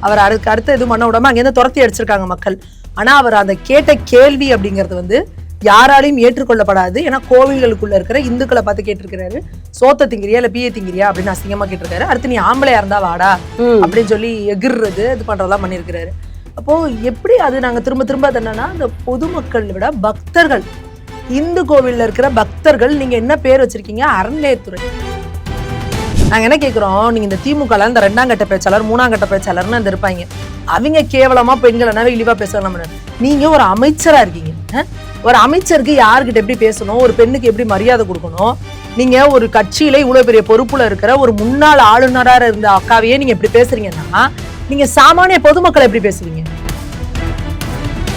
அவர் அதுக்கு அடுத்து எதுவும் பண்ண விடாம அங்கேருந்து துரத்தி அடிச்சிருக்காங்க மக்கள். ஆனா அவர் அந்த கேட்ட கேள்வி அப்படிங்கிறது வந்து யாராலையும் ஏற்றுக்கொள்ளப்படாது. ஏன்னா கோவில்களுக்குள்ள இருக்கிற இந்துக்களை பார்த்து கேட்டிருக்கிறாரு. சோத்த திங்கிறியா இல்ல பிஏ திங்கிறியா அப்படின்னு அசிங்கமா கேட்டிருக்காரு. அடுத்து நீ ஆம்பளையா இருந்தா வாடா. அப்படின்னு சொல்லி எகிர்றது இது பண்றதெல்லாம் பண்ணியிருக்கிறாரு. அப்போ எப்படி அது நாங்க திரும்ப திரும்ப அது என்னன்னா அந்த பொதுமக்களை விட பக்தர்கள் இந்து கோவில்ல இருக்கிற பக்தர்கள் நீங்க என்ன பேர் வச்சிருக்கீங்க? அறநிலையத்துறை. நாங்கள் என்ன கேட்குறோம் நீங்கள் இந்த திமுக இந்த ரெண்டாம் கட்ட பேச்சாளர் மூணாம் கட்ட பேச்சாளர்னு அந்த இருப்பாங்க. அவங்க கேவலமாக பெண்கள் என்ன இழிவாக பேசலாம் நீங்கள் ஒரு அமைச்சராக இருக்கீங்க ஒரு அமைச்சருக்கு யாருக்கிட்ட எப்படி பேசணும்? ஒரு பெண்ணுக்கு எப்படி மரியாதை கொடுக்கணும்? நீங்க ஒரு கட்சியில இவ்வளவு பெரிய பொறுப்புல இருக்கிற ஒரு முன்னாள் ஆளுநராக இருந்த அக்காவையே நீங்க இப்படி பேசுறீங்கன்னா நீங்க சாமானிய பொதுமக்களை எப்படி பேசுவீங்க?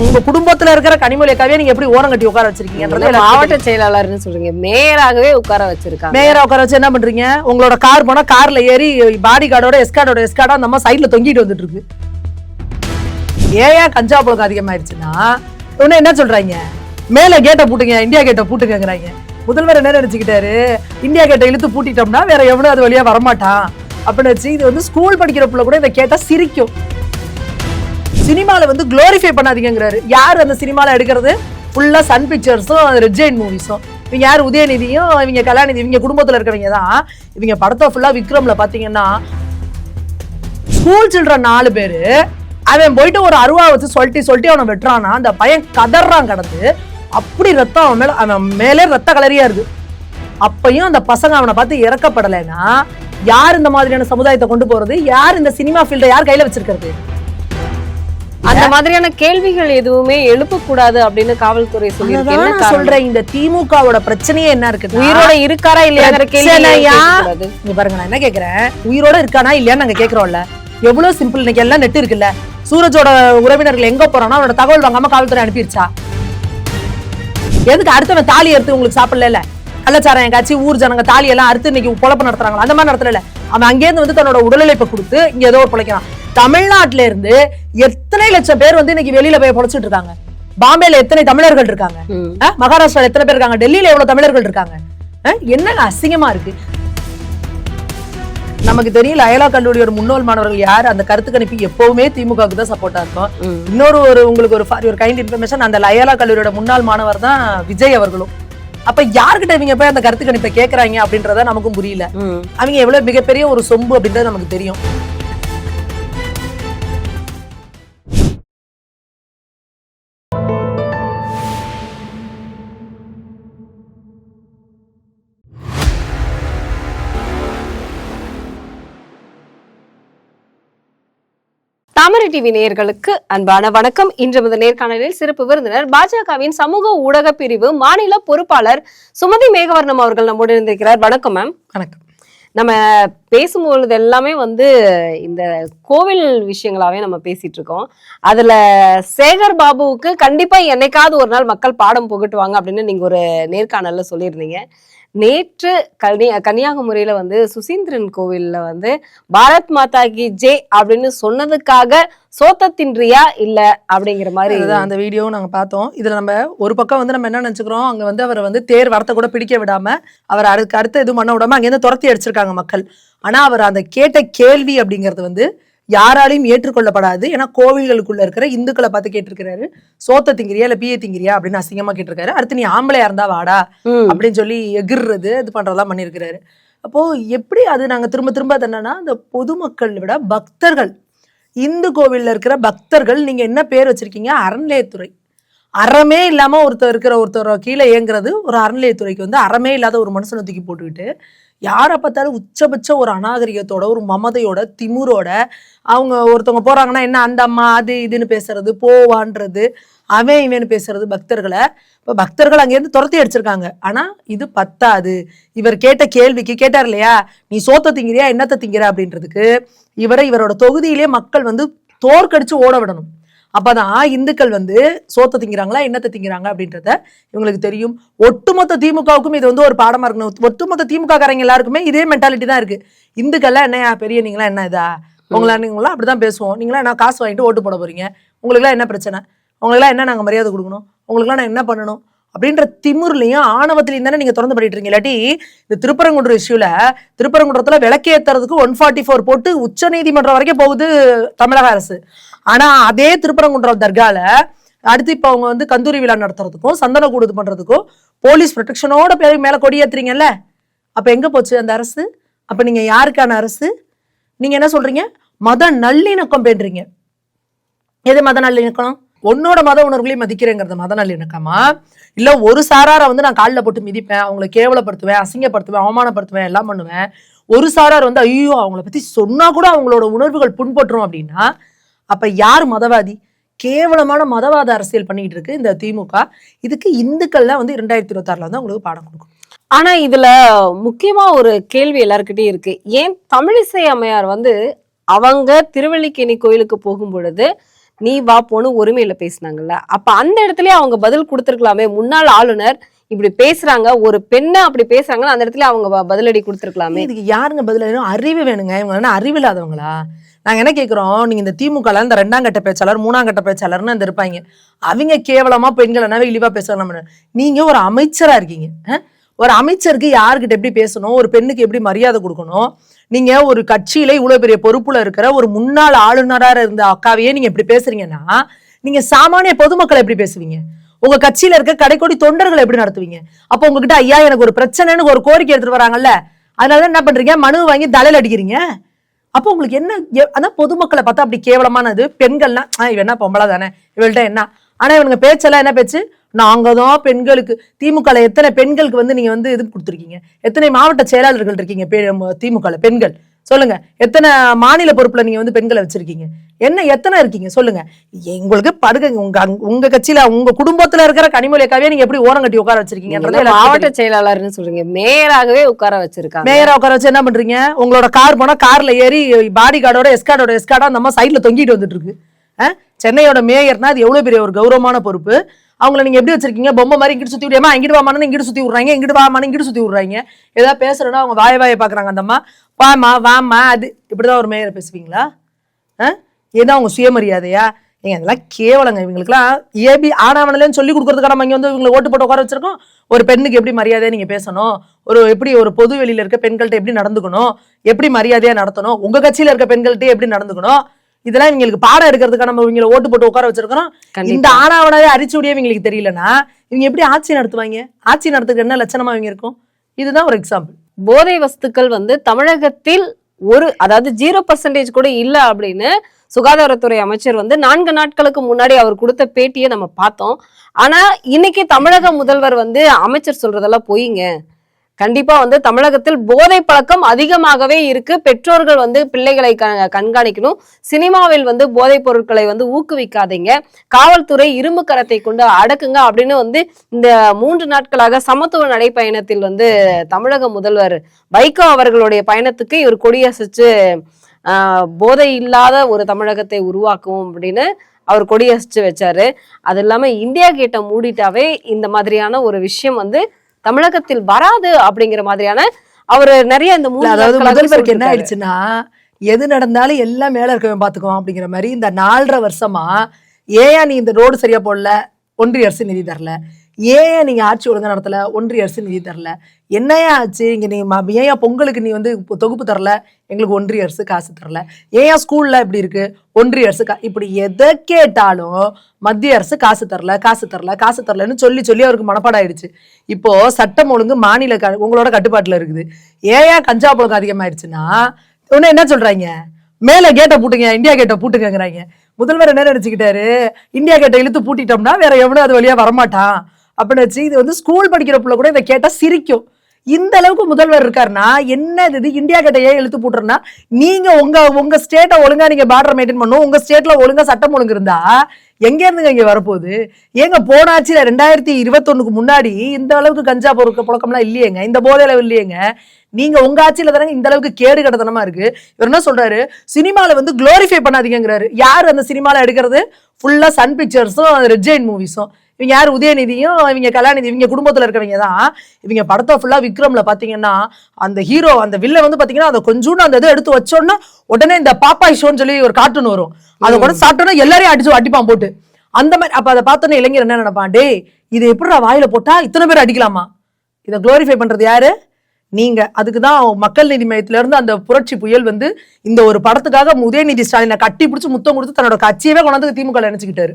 உங்க குடும்பத்துல இருக்கிற கனிமொழி நீங்க எப்படி ஓரம் கட்டி உட்கார வச்சிருக்கீங்கன்றதை மாவட்ட செயலாளர்னு சொல்றீங்க. மேயராகவே உட்கார வச்சிருக்காங்க. மேயரா உட்கார வச்சு என்ன பண்றீங்க? உங்களோட கார் போனா கார்ல ஏறி பாடி கார்டோட எஸ்கார்டோட எஸ்கார்டா அந்த அம்மா சைட்ல தொங்கிட்டு வந்துட்டு இருக்கு. ஏன் கஞ்சா புழக்கம் அதிகமாயிருச்சுன்னா உடனே என்ன சொல்றாங்க? மேல கேட்டை பூட்டுங்க இந்தியா கேட்டை பூட்டுங்கிறாங்க முதல்வர் என்ன நினைச்சுக்கிட்டாரு? இந்தியா கேட்டை இழுத்து பூட்டிட்டோம்னா வேற எவனும் அது வழியா வரமாட்டான். அப்படின்னு வச்சு இது வந்து ஸ்கூல் படிக்கிற புள்ள கூட இதை கேட்டா சிரிக்கும். சினிமாவில் வந்து குளோரிஃபை பண்ணாதீங்கிறாரு யார் அந்த சினிமாவில் எடுக்கிறது? ஃபுல்லாக சன் பிக்சர்ஸும் ரெட் மூவிஸும் இவங்க யார்? உதயநிதியும் இவங்க கலாநிதி இவங்க குடும்பத்தில் இருக்கிறவங்க தான். இவங்க படத்தை ஃபுல்லாக விக்ரம்ல பார்த்தீங்கன்னா ஸ்கூல் சில்ட்ரன் நாலு பேர். அவன் போயிட்டு ஒரு அருவா வச்சு சொல்லிட்டு சொல்லிட்டு அவனை வெட்டுறானா அந்த பையன் கதறான் கடந்து. அப்படி ரத்தம் அவன் மேலே அவன் மேலே ரத்த கலரியா இருக்கு. அப்பையும் அந்த பசங்க அவனை பார்த்து இறக்கப்படலைன்னா யார் இந்த மாதிரியான சமுதாயத்தை கொண்டு போறது? யார் இந்த சினிமா ஃபீல்டை யார் கையில் வச்சிருக்கிறது? அந்த மாதிரியான கேள்விகள் எதுவுமே எழுப்பக்கூடாது அப்படின்னு காவல்துறை சொல்லியிருக்கு. அதுதான் என்ன நான் காரணம்? சொல்றேன். இந்த திமுகவோட பிரச்சனையே என்ன இருக்கு உயிரோட இருக்காரா இல்லையாங்கிற கேள்வி. இங்க பாருங்க நான் என்ன கேக்குறேன்? உயிரோட இருக்கானா இல்லையான்னு நாங்க கேக்குறோம்ல. எவ்வளவு சிம்பிள் இன்னைக்கு எல்லாம் நெட் இருக்குல்ல. சூரஜோட உறவினர்கள் எங்க போறானோ அவனோட தகவல் வாங்காம காவல்துறை அனுப்பிருச்சா எதுக்கு அடுத்தவன் தாலி எடுத்து உங்களுக்கு சாப்பிடல கள்ளச்சாரம் எங்காச்சு ஊர் ஜனங்க தாலி எல்லாம் அறுத்து இன்னைக்கு பொழப்பு நடத்துறாங்களா? அந்த மாதிரி நடத்தல அவன் அங்கேருந்து வந்து தன்னோட உடலுழைப்பை கொடுத்து இங்க ஏதோ ஒரு பிழைக்கிறான். தமிழ்நாட்டுல இருந்து எத்தனை லட்சம் பேர் வந்து இன்னைக்கு வெளியில போய் பொழைச்சிட்டு இருக்காங்க? பாம்பேல எத்தனை தமிழர்கள் இருக்காங்க? மகாராஷ்டிரால எத்தனை பேர் இருக்காங்க? டெல்லியில எவ்வளவு தமிழர்கள் இருக்காங்க? என்னங்க அசிங்கமா இருக்கு? நமக்கு தெரியல அயலா கல்லூரியோட முன்னாள் மாணவர்கள் யார்? அந்த கருத்து கணிப்பு எப்பவுமே திமுகவுக்கு தான் சப்போர்ட்டா இருக்கும். இன்னொரு ஒரு உங்களுக்கு ஒரு ஒரு கைண்ட் இன்ஃபர்மேஷன் அந்த லயலா கல்லூரியோட முன்னாள் மாணவர் தான் விஜய் அவர்களும். அப்ப யார்கிட்ட இவங்க போய் அந்த கருத்து கணிப்பை கேக்குறாங்க அப்படின்றத நமக்கும் புரியல. அவங்க எவ்வளவு மிகப்பெரிய ஒரு சொம்பு அப்படின்றது நமக்கு தெரியும். தாமரை டிவி நேயர்களுக்கு அன்பான வணக்கம். இன்று முதல் நேர்காணலில் சிறப்பு விருந்தினர் பாஜகவின் சமூக ஊடக பிரிவு மாநில பொறுப்பாளர் சுமதி மேகவர்ணம் அவர்கள் நம்முடன் இருந்திருக்கிறார் வணக்கம் மேம். வணக்கம். நம்ம பேசும்பொழுது எல்லாமே வந்து இந்த கோவில் விஷயங்களாவே நம்ம பேசிட்டு இருக்கோம். அதுல சேகர் பாபுவுக்கு கண்டிப்பா என்னைக்காவது ஒரு நாள் மக்கள் பாடம் புகட்டுவாங்க அப்படின்னு நீங்க ஒரு நேர்காணல்ல சொல்லியிருந்தீங்க. நேற்று கனி கன்னியாகுமரியில வந்து சுசீந்திரன் கோவில்ல வந்து பாரத் மாதா கி ஜே அப்படின்னு சொன்னதுக்காக சோத்த தின்றியா இல்ல அப்படிங்கிற மாதிரி அதுதான் அந்த வீடியோவும் நாங்க பார்த்தோம். இதுல நம்ம ஒரு பக்கம் வந்து நம்ம என்ன நினைச்சுக்கிறோம்? அங்க வந்து அவரை வந்து தேர் வரத்தை கூட பிடிக்க விடாம அவர் அதுக்கு அடுத்து எதுவும் பண்ண விடாம அங்கேருந்து துரத்தி அடிச்சிருக்காங்க மக்கள். ஆனா அவர் அந்த கேட்ட கேள்வி அப்படிங்கிறது வந்து யாராலையும் ஏற்றுக்கொள்ளப்படாது. ஏன்னா கோவில்களுக்குள்ள இருக்கிற இந்துக்களை பார்த்து கேட்டிருக்கிறாரு. சோத்த திங்கிறியா இல்ல பிஏ திங்கிறியா அப்படின்னு அசிங்கமா கேட்டிருக்காரு. அடுத்து நீ ஆம்பளையா இருந்தா வாடா அப்படின்னு சொல்லி எகிர்றது இது பண்றதெல்லாம் பண்ணியிருக்கிறாரு. அப்போ எப்படி அது நாங்க திரும்ப திரும்ப அது என்னன்னா அந்த பொதுமக்கள் விட பக்தர்கள் இந்து கோவில்ல இருக்கிற பக்தர்கள் நீங்க என்ன பேர் வச்சிருக்கீங்க? அறநிலையத்துறை. அறமே இல்லாம ஒருத்தர் இருக்கிற ஒருத்தர் கீழே இயங்குறது ஒரு அறநிலையத்துறைக்கு வந்து அறமே இல்லாத ஒரு மனுஷனை தூக்கி போட்டுக்கிட்டு யாரை பார்த்தாலும் உச்சபட்ச ஒரு அநாகரிகத்தோட ஒரு மமதையோட திமுரோட அவங்க ஒருத்தவங்க போறாங்கன்னா என்ன அந்த அம்மா அது இதுன்னு பேசுறது போவான்றது அவன் இவன்னு பேசுறது பக்தர்களை. இப்போ பக்தர்கள் அங்கேருந்து துரத்தி அடிச்சிருக்காங்க. ஆனால் இது பத்தாது. இவர் கேட்ட கேள்விக்கு கேட்டார் இல்லையா நீ சோத்த திங்கிறியா என்னத்த திங்கிற? அப்படின்றதுக்கு இவரை இவரோட தொகுதியிலே மக்கள் வந்து தோற்கடிச்சு ஓட விடணும். அப்பதான் இந்துக்கள் வந்து சோத்த திங்கிறாங்களா என்னத்தை திங்கிறாங்க? அப்படின்றத இவங்களுக்கு தெரியும். ஒட்டுமொத்த திமுகவுக்கும் இது வந்து ஒரு பாடமா இருக்கணும். ஒட்டுமொத்த திமுக காரங்க எல்லாருக்குமே இதே மென்டாலிட்டி தான் இருக்கு. இந்துக்கள்லாம் என்னையா பெரிய நீங்களா என்ன இதா? உங்களா நீங்களாம் அப்படிதான் பேசுவோம். நீங்களா என்ன காசு வாங்கிட்டு ஓட்டு போட போறீங்க. உங்களுக்குலாம் என்ன பிரச்சனை? உங்களுக்குலாம் என்ன நாங்க மரியாதை கொடுக்கணும்? உங்களுக்குலாம் நான் என்ன பண்ணணும்? அப்படின்ற திமுர்லையும் ஆணவத்திலையும் தானே நீங்க திறந்து பண்ணிட்டு இருக்கீங்க இல்லாட்டி இந்த திருப்பரங்குன்ற இஷ்யூல திருப்பரங்குன்றத்துல விளக்கேத்துறதுக்கு ஒன் ஃபார்ட்டி ஃபோர் போட்டு உச்ச நீதிமன்றம் வரைக்கும் போகுது தமிழக அரசு. ஆனா அதே திருப்பரங்குன்றம் தர்கால அடுத்து இப்போ அவங்க வந்து கந்தூரி விழா நடத்துறதுக்கும் சந்தன கூடுது பண்றதுக்கும் போலீஸ் ப்ரொடெக்ஷனோட பேர் மேல கொடியேத்துறீங்கல்ல அப்ப எங்க போச்சு அந்த அரசு? அப்ப நீங்க யாருக்கான அரசு? நீங்க என்ன சொல்றீங்க? மத நல்லிணக்கம் பேன்றீங்க எது மத நல்லிணக்கம்? உன்னோட மத உணர்வுகளையும் மதிக்கிறேங்கிறது மத நல்லிணக்கமா? இல்ல ஒரு சாராரை வந்து நான் காலில் போட்டு மிதிப்பேன் அவங்கள கேவலப்படுத்துவேன் அசிங்கப்படுத்துவேன் அவமானப்படுத்துவேன் எல்லாம் பண்ணுவேன். ஒரு சாரார் வந்து ஐயோ அவங்கள பத்தி சொன்னா கூட அவங்களோட உணர்வுகள் புண்பட்டுரும் அப்படின்னா அப்போ யார் மதவாதி? கேவலமான மதவாத அரசியல் பண்ணிக்கிட்டு இருக்கு இந்த திமுக. இதுக்கு இந்துக்கள்லாம் வந்து இரண்டாயிரத்தி இருபத்தாறுல வந்து அவங்களுக்கு பாடம் கொடுக்கும். ஆனா இதுல முக்கியமா ஒரு கேள்வி எல்லாருக்கிட்டையும் இருக்கு. ஏன் தமிழிசை அம்மையார் வந்து அவங்க திருவள்ளிக்கேணி கோயிலுக்கு போகும் பொழுது நீ வா போன்னு உரிமையில பேசினாங்கல்ல? அப்ப அந்த இடத்துல அவங்க பதில் கொடுத்துருக்கலாமே. முன்னாள் ஆளுநர் இப்படி பேசுறாங்க ஒரு பெண்ணை அப்படி பேசுறாங்கன்னா அந்த இடத்துல அவங்க பதிலடி கொடுத்துருக்கலாமே. இதுக்கு யாருங்க பதிலடி அறிவு வேணுங்க. இவங்க என்ன அறிவு இல்லாதவங்களா நாங்க என்ன கேக்குறோம்? நீங்க இந்த திமுக இந்த ரெண்டாம் கட்ட பேச்சாளர் மூணாம் கட்ட பேச்சாளர்னு அந்த இருப்பாங்க. அவங்க கேவலமா பெண்கள் என்ன இழிவா பேசணும் நீங்க ஒரு அமைச்சரா இருக்கீங்க. ஒரு அமைச்சருக்கு யாருக்கிட்ட எப்படி பேசணும்? ஒரு பெண்ணுக்கு எப்படி மரியாதை கொடுக்கணும்? நீங்க ஒரு கட்சியில இவ்வளவு பெரிய பொறுப்புல இருக்கிற ஒரு முன்னாள் ஆளுநரா இருந்த அக்காவையே நீங்க இப்படி பேசுறீங்கன்னா நீங்க சாமானிய பொதுமக்களை எப்படி பேசுவீங்க? உங்க கட்சியில இருக்க கடைக்கோடி தொண்டர்களை எப்படி நடத்துவீங்க? அப்போ உங்ககிட்ட ஐயா எனக்கு ஒரு பிரச்சனைன்னு ஒரு கோரிக்கை எடுத்துட்டு வராங்கல்ல. அதனால என்ன பண்றீங்க? மனு வாங்கி தலையில அடிக்கிறீங்க. அப்போ உங்களுக்கு என்ன அதான் பொதுமக்களை பார்த்தா அப்படி கேவலமானது. பெண்கள்னா ஆ இவ என்ன பொம்பளை தானே? இவள்கிட்ட என்ன? ஆனா இவனுங்க பேச்செல்லாம் என்ன பேச்சு? நாங்க தான் பெண்களுக்கு திமுக எத்தனை பெண்களுக்கு வந்து நீங்க வந்து இது கொடுத்துருக்கீங்க? எத்தனை மாவட்ட செயலாளர்கள் இருக்கீங்க? திமுக பெண்கள். சொல்லுங்க. எத்தனை மாநில பொறுப்புல நீங்க வந்து பெண்களை வச்சிருக்கீங்க? என்ன எத்தனை இருக்கீங்க? சொல்லுங்க. உங்களுக்கு படுக உங்க உங்க கட்சியில உங்க குடும்பத்துல இருக்கிற கனிமொழி அக்காவே நீங்க எப்படி ஓரம் கட்டி உட்கார எல்லாருக்கும் மாவட்ட செயலாளர்னு சொல்றீங்க. மேயராகவே உட்கார வச்சிருக்காங்க. மேயரா உட்கார வச்சு என்ன பண்றீங்க? உங்களோட கார் போனா கார்ல ஏறி பாடி கார்டோட எஸ்கார்டோட எஸ்கார்டா அந்த அம்மா சைட்ல தொங்கிட்டு வந்துட்டு இருக்கு? சென்னையோட மேயர்னா அது எவ்வளவு பெரிய ஒரு கௌரவமான பொறுப்பு. அவங்கள நீங்கள் எப்படி வச்சிருக்கீங்க? பொம்மை மாதிரி இங்கிட்டு சுற்றி விடியாம இங்கிட்டு வாமான்னு இங்கிட்டு சுற்றி விட்றாங்க. இங்கிட்டு வாமான்னு இங்கிட்டு சுற்றி விட்றாங்க. ஏதாவது பேசுறேன்னா அவங்க வாய வாயை பார்க்குறாங்க. அந்த அம்மா வாமா வாமா அது. இப்படி தான் ஒரு மேயரை பேசுவீங்களா? ஆ? ஏன்னா அவங்க சுயமரியாதையா? ஏங்க இதெல்லாம் கேவலங்க. இவங்களுக்குலாம் ஏபி ஆனாவனலன்னு சொல்லி கொடுக்குறதுக்காக நம்ம இங்கே வந்து இவங்களை ஓட்டு போட்டு உட்கார வச்சிருக்கோம். ஒரு பெண்ணுக்கு எப்படி மரியாதையாக நீங்கள் பேசணும்? ஒரு எப்படி ஒரு பொது வெளியில் இருக்க பெண்கள்கிட்ட எப்படி நடந்துக்கணும்? எப்படி மரியாதையாக நடத்தணும்? உங்கள் கட்சியில் இருக்க பெண்கள்கிட்ட எப்படி நடந்துக்கணும்? இதெல்லாம் இவங்களுக்கு பாடம் எடுக்கிறதுக்காக நம்ம இவங்களை ஓட்டு போட்டு உட்கார வச்சிருக்கிறோம். இந்த ஆனாவனாவே அரிச்சுடியே இவங்களுக்கு தெரியலனா இவங்க எப்படி ஆட்சி நடத்துவாங்க? ஆட்சி நடத்துக்கு என்ன லட்சணமா இவங்க இருக்கும்? இதுதான் ஒரு எக்ஸாம்பிள் போதை வஸ்துக்கள் வந்து தமிழகத்தில் ஒரு அதாவது ஜீரோ பர்சன்டேஜ் கூட இல்ல அப்படின்னு சுகாதாரத்துறை அமைச்சர் வந்து நான்கு நாட்களுக்கு முன்னாடி அவர் கொடுத்த பேட்டியை நம்ம பார்த்தோம். ஆனா இன்னைக்கு தமிழக முதல்வர் வந்து அமைச்சர் சொல்றதெல்லாம் பொய்ங்க. கண்டிப்பா வந்து தமிழகத்தில் போதை பழக்கம் அதிகமாகவே இருக்கு. பெற்றோர்கள் வந்து பிள்ளைகளை க- கண்காணிக்கணும். சினிமாவில் வந்து போதைப் பொருட்களை வந்து ஊக்குவிக்காதீங்க. காவல்துறை இரும்பு கரத்தை கொண்டு அடக்குங்க அப்படின்னு வந்து இந்த மூன்று நாட்களாக சமத்துவ நடைப்பயணத்தில் வந்து தமிழக முதல்வர் வைகோ அவர்களுடைய பயணத்துக்கு இவர் கொடியசைச்சு போதை இல்லாத ஒரு தமிழகத்தை உருவாக்குவோம் அப்படின்னு அவர் கொடியசிச்சு வச்சாரு. அது இல்லாம இந்தியா கேட்டை மூடிட்டாவே இந்த மாதிரியான ஒரு விஷயம் வந்து தமிழகத்தில் வராது அப்படிங்கிற மாதிரியான அவர் நிறைய இந்த அதாவது முதல்வருக்கு என்ன. ஆயிடுச்சுன்னா எது நடந்தாலும் எல்லாம் மேல இருக்கவன் பாத்துக்குவான் அப்படிங்கிற மாதிரி இந்த நாலரை வருஷமா ஏன் நீ இந்த ரோடு சரியா போடல ஒன்றிய அரசு நிதி தரல ஏன் நீங்கள் ஆட்சி ஒழுங்காக நடத்தல? ஒன்றிய அரசு நிதி தரல. என்னையா ஆச்சு? இங்கே நீ ஏன் பொங்கலுக்கு நீ வந்து தொகுப்பு தரல? எங்களுக்கு ஒன்றிய அரசு காசு தரல. ஏன் ஸ்கூலில் இப்படி இருக்கு? ஒன்றிய அரசு கா- இப்படி எதை கேட்டாலும் மத்திய அரசு காசு தரல காசு தரல காசு தரலன்னு சொல்லி சொல்லி அவருக்கு மனப்பாடம் ஆயிடுச்சு இப்போ சட்டம் ஒழுங்கு மாநில க- உங்களோட கட்டுப்பாட்டில் இருக்குது. ஏன் கஞ்சா புழக்கம் அதிகமாயிடுச்சுன்னா உடனே என்ன சொல்றாங்க? மேலே கேட்டை பூட்டுங்க இந்தியா கேட்டை பூட்டுங்கங்கிறாங்க. முதல்வர் என்ன நினச்சிக்கிட்டாரு? இந்தியா கேட்டை இழுத்து பூட்டிட்டோம்னா வேற எவனும் அது வழியாக வரமாட்டான். அப்படின்னு வச்சு இது வந்து ஸ்கூல் படிக்கிற பிள்ளை கூட இதை கேட்டால் சிரிக்கும். இந்த அளவுக்கு முதல்வர் இருக்காருன்னா என்ன இது இந்தியா கிட்ட ஏன் இழுத்து போட்டுருன்னா நீங்க உங்க உங்க ஸ்டேட்டை ஒழுங்கா நீங்க பார்டர் மெயின்டைன் பண்ணும் உங்க ஸ்டேட்ல ஒழுங்கா சட்டம் ஒழுங்கு இருந்தா எங்க இருந்துங்க இங்க வரப்போகுது? ஏங்க போன ரெண்டாயிரத்தி இருபத்தொன்னுக்கு முன்னாடி இந்த அளவுக்கு கஞ்சா பொருட்கள் புழக்கம்லாம் இல்லையேங்க இந்த போதை அளவு இல்லையேங்க. நீங்க உங்க ஆட்சியில தானே இந்த அளவுக்கு கேடு கடத்தனமா இருக்கு. இவர் என்ன சொல்றாரு? சினிமால வந்து குளோரிஃபை பண்ணாதீங்கங்கிறாரு. யார் அந்த சினிமால எடுக்கிறது? ஃபுல்லா சன் பிக்சர்ஸும் ரெட் ஜெயின் மூவிஸும் இவங்க யார்? உதயநிதியும் இவங்க கலாநிதி இவங்க குடும்பத்துல இருக்கவங்க தான். இவங்க படத்தை ஃபுல்லா விக்ரம்ல பாத்தீங்கன்னா அந்த ஹீரோ அந்த வில்ல வந்து பாத்தீங்கன்னா அதை கொஞ்சோண்டு அந்த இதை எடுத்து வச்சோன்னா உடனே இந்த பாப்பாய் ஷோன்னு சொல்லி ஒரு கார்ட்டூன் வரும். அதை கூட சாப்பிட்டோன்னா எல்லாரையும் அடிச்சு அடிப்பான் போட்டு. அந்த மாதிரி அப்ப அதை பார்த்தோன்னே இளைஞர் என்ன நினைப்பான்? டேய் இது எப்படிடா வாயில போட்டா இத்தனை பேர் அடிக்கலாமா? இதை குளோரிஃபை பண்றது யாரு? நீங்க அதுக்கு தான் மக்கள் நீதி மையத்துல இருந்து அந்த புரட்சி புயல் வந்து இந்த ஒரு படத்துக்காக உதயநிதி ஸ்டாலினை கட்டி பிடிச்சி முத்தம் கொடுத்து தன்னோட கட்சியவே கொண்டாந்து திமுக நினைச்சுக்கிட்டாரு?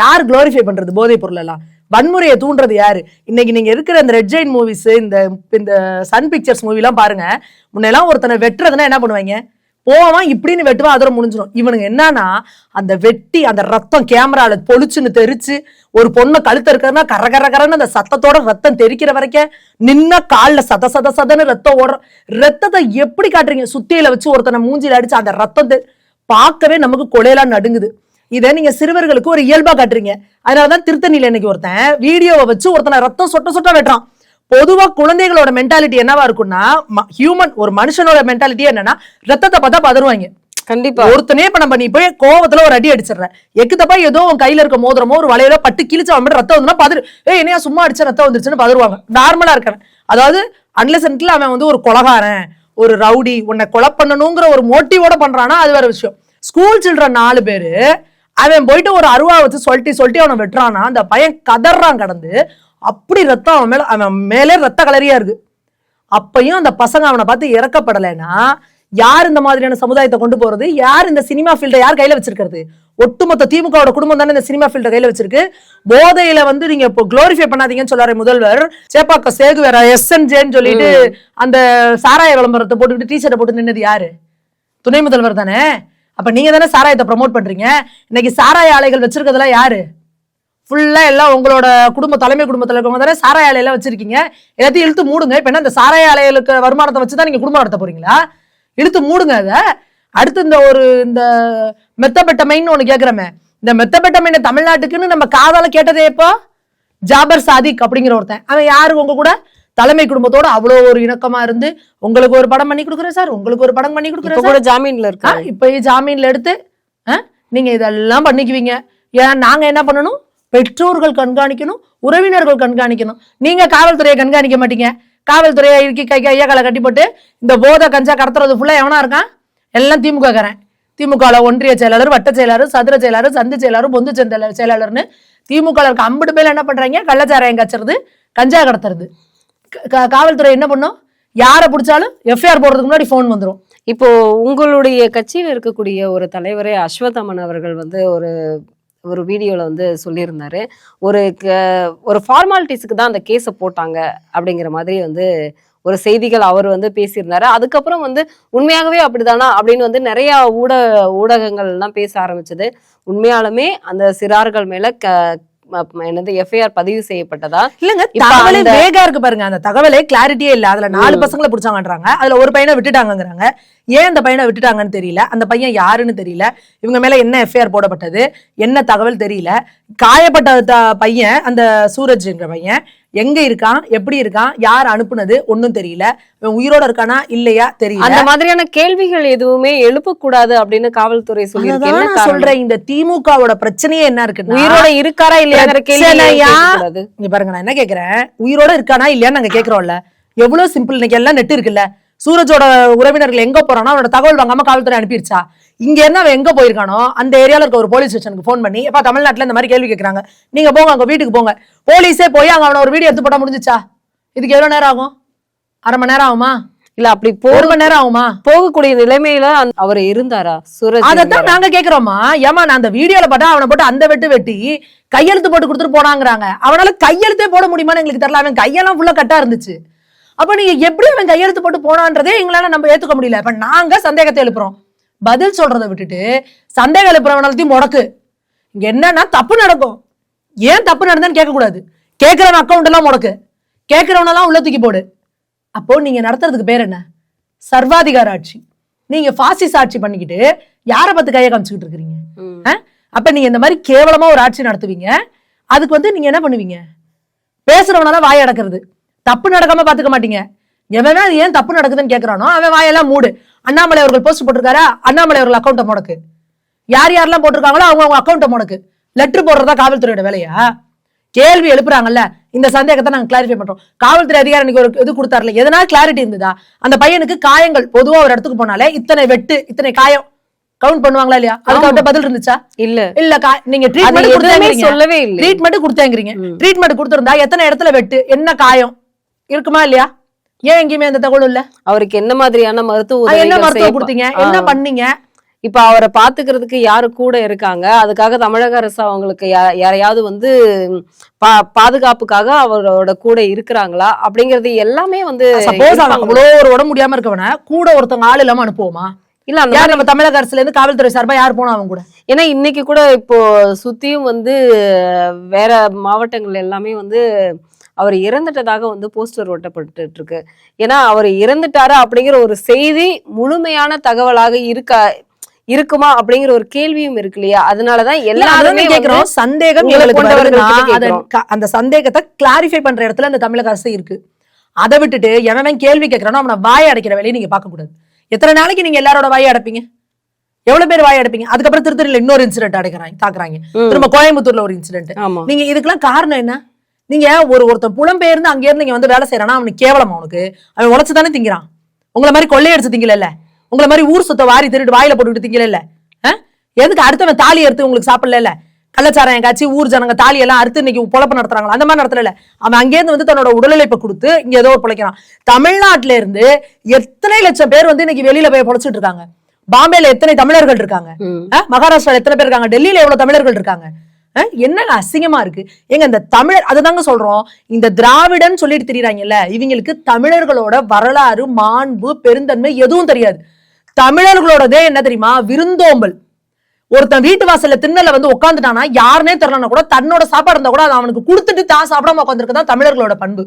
யார் குளோரிஃபை பண்றது போதைப் பொருள் எல்லாம்? வன்முறையை தூண்டுறது யாரு? இன்னைக்கு நீங்க இருக்கிற இந்த ரெட் ஜெயின் மூவிஸ் இந்த இந்த சன் பிக்சர்ஸ் மூவி எல்லாம் பாருங்க. முன்னெல்லாம் ஒருத்தனை வெட்டுறதுன்னா என்ன பண்ணுவாங்க? போவான் இப்படின்னு வெட்டுவான் அதோட முடிஞ்சிடும் இவனுங்க என்னன்னா அந்த வெட்டி அந்த ரத்தம் கேமரால பொழிச்சுன்னு தெரிச்சு ஒரு பொண்ணை கழுத்து இருக்கிறதுனா கர கர கரன்னு அந்த சத்தத்தோட ரத்தம் தெரிக்கிற வரைக்கும் நின்ன காலில் சத சத சதன்னு ரத்தம் ஓடுற ரத்தத்தை எப்படி காட்டுறீங்க? சுத்தியில வச்சு ஒருத்தனை மூஞ்சில அடிச்சு அந்த ரத்தம் பார்க்கவே நமக்கு கொலையெல்லாம் நடுங்குது. இதை நீங்க சிறுவர்களுக்கு ஒரு இயல்பா காட்டுறீங்க. அதனாலதான் திருத்தணியில இன்னைக்கு ஒருத்தன் வீடியோவை வச்சு ஒருத்தனை ரத்தம் சொட்ட சொட்ட வெட்டுறான். பொதுவா குழந்தைகளோட மென்டாலிட்டி என்னவா இருக்கும்னா ஹியூமன் ஒரு மனுஷனோட மென்டாலிட்டி என்னன்னா ரத்தத்தை பார்த்தா பதறுவாங்க. கண்டிப்பா. ஒருத்தனே இப்ப நம்ம நீ போய் கோவத்துல ஒரு அடி அடிச்சிடுற. எக்குத்தப்பா ஏதோ உன் கையில இருக்க மோதிரமோ ஒரு வளையலோ பட்டு கிழிச்சு அவன் ரத்தம் வந்துன்னா பதறு. ஏய் என்னையா சும்மா அடிச்ச ரத்தம் வந்துருச்சுன்னு பதறுவாங்க. நார்மலா இருக்கிறேன் அதாவது அன்லெஸ் அவன் வந்து ஒரு கொலகாரன் ஒரு ரவுடி உன்னை கொலை பண்ணணுங்கிற ஒரு மோட்டிவோட பண்றானா அது வேற விஷயம். ஸ்கூல் சில்ட்ரன் நாலு பேரு அவன் போயிட்டு ஒரு அருவா வச்சு சொல்லிட்டு சொல்லிட்டு அவனை வெட்டுறானா அந்த பையன் கதறான் கடந்து அப்படி ரத்தம் அவன் மேல அவன் மேலே ரத்த கலரியா இருக்கு. அப்பையும் அந்த பசங்க அவனை பார்த்து இறக்கப்படலைன்னா யார் இந்த மாதிரியான சமுதாயத்தை கொண்டு போறது? யார் இந்த சினிமா ஃபீல்டை யார் கையில வச்சிருக்கிறது? ஒட்டுமொத்த திமுகவோட குடும்பம் தானே இந்த சினிமா ஃபீல்டை கையில வச்சிருக்கு? போதையில வந்து நீங்க இப்போ குளோரிஃபை பண்ணாதீங்கன்னு சொல்றாரு முதல்வர். சேப்பாக்க சேகு வேற எஸ்என்ஜேன்னு சொல்லிட்டு அந்த சாராய விளம்பரத்தை போட்டுக்கிட்டு டிஷர்ட்டை போட்டு நின்னது யாரு? துணை முதல்வர் தானே? அப்போ நீங்கள் தானே சாராயத்தை ப்ரமோட் பண்ணுறீங்க இன்னைக்கு சாராய ஆலைகள் வச்சிருக்கிறதுல யாரு? ஃபுல்லாக எல்லாம் உங்களோட குடும்ப தலைமை குடும்பத்தில் இருக்கவங்க தானே சாராய ஆலையெல்லாம் வச்சிருக்கீங்க. எல்லாத்தையும் இழுத்து மூடுங்க. இப்போ என்ன இந்த சாராய ஆலைகளுக்கு வருமானத்தை வச்சு தான் நீங்கள் குடும்பம் நடத்த போறீங்களா? இழுத்து மூடுங்க அதை. அடுத்து இந்த ஒரு இந்த மெத்தபெட்டமைன்னு ஒன்று கேட்குறமே இந்த மெத்தபெட்டமைனை தமிழ்நாட்டுக்குன்னு நம்ம காதால கேட்டதே இப்போ ஜாபர் சாதிக் அப்படிங்கிற ஒருத்தன். அவன் யாரு உங்க கூட? தலைமை குடும்பத்தோட அவ்வளோ ஒரு இணக்கமா இருந்து உங்களுக்கு ஒரு படம் பண்ணி கொடுக்குறேன் சார் உங்களுக்கு ஒரு படம் பண்ணி கொடுக்குறேன் கூட ஜாமீன்ல இருக்கா இப்ப ஜாமீன்ல எடுத்து நீங்க இதெல்லாம் பண்ணிக்குவீங்க. ஏன் நாங்க என்ன பண்ணணும்? பெற்றோர்கள் கண்காணிக்கணும் உறவினர்கள் கண்காணிக்கணும். நீங்க காவல்துறையை கண்காணிக்க மாட்டீங்க. காவல்துறையை இறுக்கி கை கையா காலை கட்டி போட்டு இந்த போதை கஞ்சா கடத்துறது ஃபுல்லா எவனா இருக்கான் எல்லாம் திமுக காரன் திமுகல ஒன்றிய செயலாளர் வட்ட செயலாளர் சதுர செயலாளர் சந்து செயலாளர் பொந்து செயலாளர் செயலாளர்னு திமுக இருக்க ஐம்பது பேர் என்ன பண்றாங்க? கள்ளச்சாராயம் கச்சுறது கஞ்சா கடத்துறது. காவல்துறை என்ன பண்ணும்? யாரை பிடிச்சாலும் எஃப்ஐஆர் போடுறதுக்கு முன்னாடி ஃபோன் வந்துடும் இப்போ உங்களுடைய கட்சியில் இருக்கக்கூடிய ஒரு தலைவரே அஸ்வத்தாமன் அவர்கள் வந்து ஒரு ஒரு வீடியோவில் வந்து சொல்லியிருந்தாரு. ஒரு க- ஒரு ஃபார்மாலிட்டிஸுக்கு தான் அந்த கேஸை போட்டாங்க அப்படிங்கிற மாதிரி வந்து ஒரு செய்திகள் அவர் வந்து பேசியிருந்தாரு. அதுக்கப்புறம் வந்து உண்மையாகவே அப்படிதானா அப்படின்னு வந்து நிறைய ஊட ஊடகங்கள்லாம் பேச ஆரம்பிச்சது. உண்மையாலுமே அந்த சிறார்கள் மேல க என்னது எஃப்ஐஆர் பதிவு செய்யப்பட்டதா? இல்லங்க தகவலே வேகா இருக்கு பாருங்க. அந்த தகவலே கிளாரிட்டியே இல்ல. அதுல நாலு பசங்களை பிடிச்சாங்கன்றாங்க. அதுல ஒரு பையனை விட்டுட்டாங்கங்கறாங்க. ஏன் அந்த பையனை விட்டுட்டாங்கன்னு தெரியல. அந்த பையன் யாருன்னு தெரியல. இவங்க மேல என்ன எஃப்ஐஆர் போடப்பட்டது? என்ன தகவல் தெரியல. காயப்பட்ட பையன் அந்த சூரஜ்ங்கிற பையன் எங்க இருக்கான்? எப்படி இருக்கான்? யார் அனுப்புனது? ஒண்ணும் தெரியல. உயிரோட இருக்கானா? இல்லையா? தெரியல. அந்த மாதிரியான கேள்விகள் எதுவுமே எழுப்பக்கூடாது அப்படின்னு காவல்துறை காரணம்? சொல்றேன் இந்த திமுகவோட பிரச்சனையே என்ன இருக்குன்னா உயிரோட இருக்காரா இல்லையாங்கிற கேள்வி பாருங்க நான் என்ன கேக்குறேன்? உயிரோட இருக்கானா இல்லையான்னு நாங்க கேக்குறோம்ல. எவ்வளவு சிம்பிள் இன்னைக்கு எல்லாம் நெட் இருக்குல்ல சூரஜோட உறவினர்கள் எங்க போறானோ அவனோட தகவல் வாங்காம காவல்துறை அனுப்பிடுச்சா இங்க இருந்து அவன் எங்க போயிருக்கானோ அந்த ஏரியால இருக்க ஒரு போலீஸ் ஸ்டேஷனுக்கு ஃபோன் பண்ணி எப்ப தமிழ்நாட்டுல இந்த மாதிரி கேள்வி கேக்குறாங்க. நீங்க போங்க அங்க வீட்டுக்கு போங்க. போலீஸே போய் அங்க அவன ஒரு வீடியோ எடுத்து போட்டா முடிஞ்சுச்சா? இதுக்கு எவ்வளவு நேரம் ஆகும்? அரை மணி நேரம் ஆகுமா? இல்ல அப்படி ஒரு மணி நேரம் ஆகுமா? போகக்கூடிய நிலைமையில அவர் இருந்தாரா? சூரஜ் அதத்தான்? நாங்க கேக்குறோமா ஏமா நான் அந்த வீடியோல பார்த்தா அவனை போட்டு அந்த வெட்டு வெட்டி கையெழுத்து போட்டு கொடுத்துட்டு போனாங்கறாங்க. அவனால கையெழுத்தே போட முடியுமான்னு எங்களுக்கு தெரியல. அவன் கையெல்லாம் ஃபுல்லா கட்டா இருந்துச்சு. அப்ப நீங்க எப்படி அவன் கையெழுத்து போட்டு போனான்றதே எங்களால நம்ம ஏத்துக்க முடியல. இப்ப நாங்க சந்தேகத்தை எழுப்புறோம். பதில் சொல்றதை விட்டுட்டு சந்தேகம் எழுப்புறவனாலத்தையும் முடக்கு. இங்க என்னன்னா தப்பு நடக்கும். ஏன் தப்பு நடந்ததுன்னு கேட்கக்கூடாது. கேட்கிறவன் அக்கௌண்ட் எல்லாம் முடக்கு. கேட்கிறவனெல்லாம் உள்ள தூக்கி போடு. அப்போ நீங்க நடத்துறதுக்கு பேர் என்ன? சர்வாதிகார ஆட்சி. நீங்க பாசிச ஆட்சி பண்ணிக்கிட்டு யாரை பார்த்து கையை காமிச்சுக்கிட்டு இருக்கிறீங்க? அப்ப நீங்க இந்த மாதிரி கேவலமா ஒரு ஆட்சி நடத்துவீங்க. அதுக்கு வந்து நீங்க என்ன பண்ணுவீங்க? பேசுறவனால வாய் அடக்கிறது. தப்பு நடக்காம பாத்துக்க மாட்டீங்க. எவன் ஏன் தப்பு நடக்குதுன்னு கேக்குறானோ அவன் வாயெல்லாம் மூடு. அண்ணாமலை அவர்கள் போஸ்ட் போட்டிருக்காரா? அண்ணாமலை அவர்கள் அக்கௌண்ட்டை முடக்கு. யார் யாரெல்லாம் போட்டிருக்காங்களோ அவங்க அவங்க அக்கௌண்ட்டை முடக்கு. லெட்டர் போடுறதா காவல்துறையோட வேலையா? கேள்வி எழுப்புறாங்கல்ல. இந்த சந்தேகத்தை நாங்க கிளாரிஃபை பண்றோம். காவல்துறை அதிகாரி இன்னைக்கு ஒரு இது கொடுத்தாருல. எதனா கிளாரிட்டி இருந்ததா? அந்த பையனுக்கு காயங்கள் பொதுவா ஒரு இடத்துக்கு போனாலே இத்தனை வெட்டு இத்தனை காயம். கவுண்ட் பண்ணுவாங்களா இல்லையா? அதுக்கு அவர்ட்ட பதில் இருந்துச்சா? இல்ல. இல்ல நீங்க ட்ரீட்மெண்ட் சொல்லவே இல்லை ட்ரீட்மெண்ட் கொடுத்தாங்கிறீங்க. ட்ரீட்மெண்ட் கொடுத்திருந்தா எத்தனை இடத்துல வெட்டு என்ன காயம்? இருக்குமா இல்லையா? ஏன் எங்கேயுமே அந்த தகவலும் இல்ல? அவருக்கு என்ன மாதிரியான மருத்துவ என்ன மருத்துவம் கொடுத்தீங்க. என்ன பண்ணீங்க? இப்ப அவரை பாத்துக்கிறதுக்கு யாரு கூட இருக்காங்க? அதுக்காக தமிழக அரசு அவங்களுக்கு யாரையாவது வந்து பா பாதுகாப்புக்காக அவரோட கூட இருக்கிறாங்களா? அப்படிங்கறது எல்லாமே வந்து சப்போஸ். அவ்வளவு ஒரு உடம்பு முடியாம இருக்கவன கூட ஒருத்தவங்க ஆள் இல்லாம அனுப்புவோமா? இல்ல அந்த நம்ம தமிழக அரசுல இருந்து காவல்துறை சார்பா யார் போனா அவங்க கூட? ஏன்னா இன்னைக்கு கூட இப்போ சுத்தியும் வந்து வேற மாவட்டங்கள் எல்லாமே வந்து அவர் இறந்துட்டதாக வந்து போஸ்டர் ஒட்டப்பட்டு இருக்கு ஏன்னா அவர் இறந்துட்டாரு அப்படிங்கிற ஒரு செய்தி முழுமையான தகவலாக இருக்க இருக்குமா அப்படிங்கிற ஒரு கேள்வியும் இருக்கு இல்லையா? அதனாலதான் எல்லாருமே கேக்குறோம். சந்தேகம் அந்த சந்தேகத்தை கிளாரிஃபை பண்ற இடத்துல அந்த தமிழக அரசு இருக்கு. அதை விட்டுட்டு எவன் கேள்வி கேட்கறானோ அவனை வாயை அடைக்கிற வேலையை நீங்க பார்க்க கூடாது எத்தனை நாளைக்கு நீங்க எல்லாரோட வாயை அடைப்பீங்க? எவ்வளவு பேர் வாயை அடைப்பீங்க? அதுக்கப்புறம் திருத்தணியில இன்னொரு இன்சிடென்ட் அடைக்கிறாங்க தாக்குறாங்க. திரும்ப கோயம்புத்தூர்ல ஒரு இன்சிடென்ட் நீங்க இதுக்கெல்லாம் காரணம் என்ன? நீங்க ஒரு ஒருத்தன் புலம்பெயர்ந்து அங்க இருந்து இங்க வந்து வேலை செய்யறானா அவனுக்கு கேவலம் அவனுக்கு அவன் உழைச்சு தானே திங்கிறான். உங்களை மாதிரி கொள்ளையடிச்சு திங்கல உங்களை மாதிரி ஊர் சுத்த வாரி திருட்டு வாயில போட்டுக்கிட்டு திங்கல எதுக்கு அடுத்தவன் தாலி அறுத்து உங்களுக்கு சாப்பிடல கள்ளச்சாராயம் காய்ச்சி ஊர் ஜனங்க தாலி எல்லாம் அறுத்து இன்னைக்கு பொழப்பு நடத்துறாங்களா? அந்த மாதிரி நடத்தல அவன் அங்கேருந்து வந்து தன்னோட உடலுழைப்பை கொடுத்து இங்க ஏதோ ஒரு பிழைக்கிறான். தமிழ்நாட்டுல இருந்து எத்தனை லட்சம் பேர் வந்து இன்னைக்கு வெளியில போய் பொழைச்சிட்டு இருக்காங்க? பாம்பேல எத்தனை தமிழர்கள் இருக்காங்க? ம். ஆ, மகாராஷ்டிரால எத்தனை பேர் இருக்காங்க? டெல்லியில எவ்வளவு தமிழர்கள் இருக்காங்க? என்னங்க அசிங்கமா இருக்கு? எங்க இந்த தமிழர் அதுதாங்க சொல்றோம். இந்த திராவிடன் சொல்லிட்டு தெரியுறாங்கல்ல இவங்களுக்கு தமிழர்களோட வரலாறு மாண்பு பெருந்தன்மை எதுவும் தெரியாது. தமிழர்களோடதே என்ன தெரியுமா? விருந்தோம்பல். ஒருத்தன் வீட்டு வாசல்ல திண்ணல வந்து உட்காந்துட்டானா யாருனே தெரியலனா கூட தன்னோட சாப்பாடு இருந்தா கூட அதை அவனுக்கு கொடுத்துட்டு தான் சாப்பிடாம உட்காந்துருக்கதான் தமிழர்களோட பண்பு.